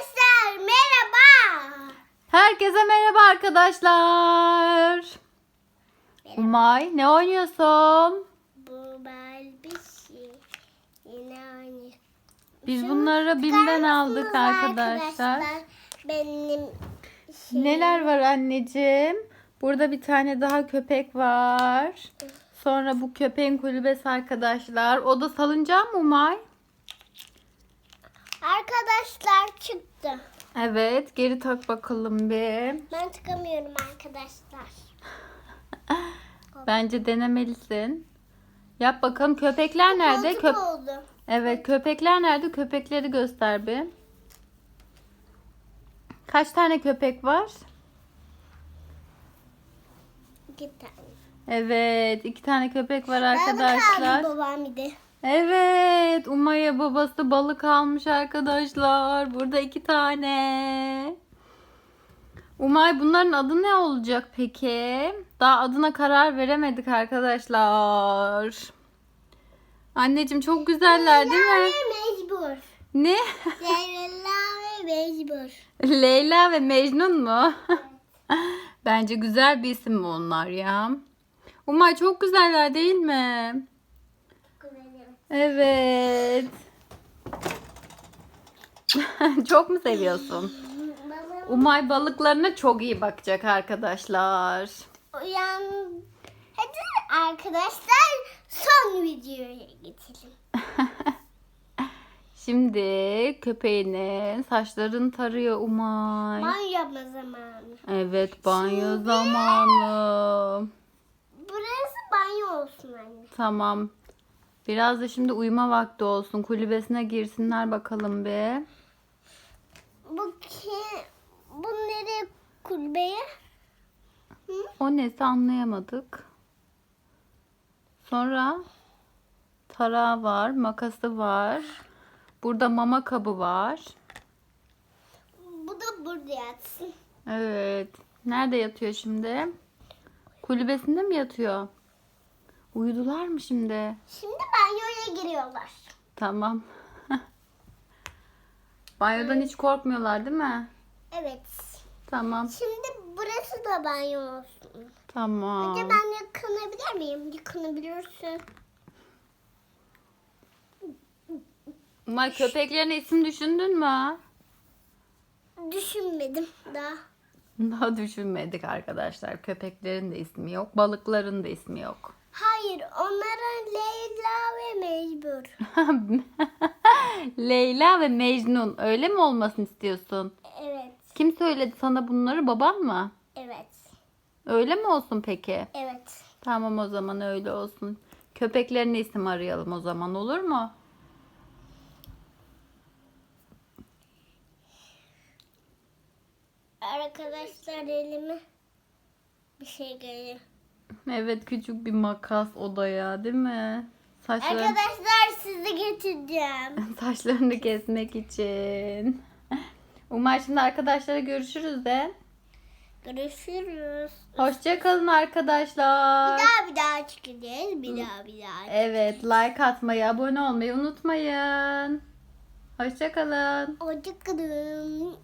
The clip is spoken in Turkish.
Arkadaşlar merhaba. Herkese merhaba arkadaşlar. Umay ne oynuyorsun? Bu şey. Yine. Biz bunları BİM'den aldık arkadaşlar. Benim şey. Neler var anneciğim? Burada bir tane daha köpek var. Sonra bu köpeğin kulübesi arkadaşlar. O da salıncağı mı Umay? Arkadaşlar çıktı. Evet geri tak bakalım bir. Ben çıkamıyorum arkadaşlar. Bence denemelisin. Yap bakalım köpekler nerede? Köp oldu. evet köpekler nerede? Köpekleri göster bir. Kaç tane köpek var? İki tane. Evet iki tane köpek var arkadaşlar. aldı babam bir de. Evet Umaya babası balık almış arkadaşlar. Burada iki tane. Umay bunların adı ne olacak peki? Daha adına karar veremedik arkadaşlar. Anneciğim çok güzeller değil mi? Mecbur. Ne? Leyla ve mecbur. Leyla ve Mecnun mu? Bence güzel bir isim mi onlar ya? Umay çok güzeller değil mi? Evet. çok mu seviyorsun? Umay balıklarına çok iyi bakacak arkadaşlar. uyan. Hadi arkadaşlar son videoya geçelim. Şimdi köpeğinin saçlarını tarıyor Umay. Banyo zamanı. Evet banyo zamanı. Burası banyo olsun anne. Tamam. Biraz da şimdi uyuma vakti olsun. Kulübesine girsinler bakalım bir. Bu ki bu nereye kulübeye? O nesi anlayamadık. Sonra tarağı var, makası var. Burada mama kabı var. Bu da burada yatsın. Evet. Nerede yatıyor şimdi? Kulübesinde mi yatıyor? Uyudular mı şimdi? Şimdi giriyorlar. Tamam. Banyodan hiç korkmuyorlar değil mi? Evet. Tamam. Şimdi burası da banyo olsun. Tamam. Hadi ben yıkanabilir miyim? Yıkanabilirsin. Umay köpeklerine isim düşündün mü? Düşünmedim daha. Daha düşünmedik arkadaşlar. Köpeklerin de ismi yok. Balıkların da ismi yok. Hayır, onlara Leyla ve Mecbur. Leyla ve Mecnun. Öyle mi olmasını istiyorsun? Evet, Kim söyledi sana bunları? Baban mı? evet, Öyle mi olsun peki? evet. Tamam o zaman öyle olsun. Köpeklerine isim arayalım o zaman olur mu? Arkadaşlar elime bir şey geliyor. Evet küçük bir makas odaya değil mi? Saçları, Arkadaşlar sizi getireceğim. saçlarını kesmek için. Umar şimdi arkadaşlara görüşürüz de. Görüşürüz. Hoşçakalın Bir arkadaşlar. daha bir daha çıkacağız. Bir daha bir daha. Evet like atmayı, abone olmayı unutmayın. Hoşçakalın. Hoşçakalın.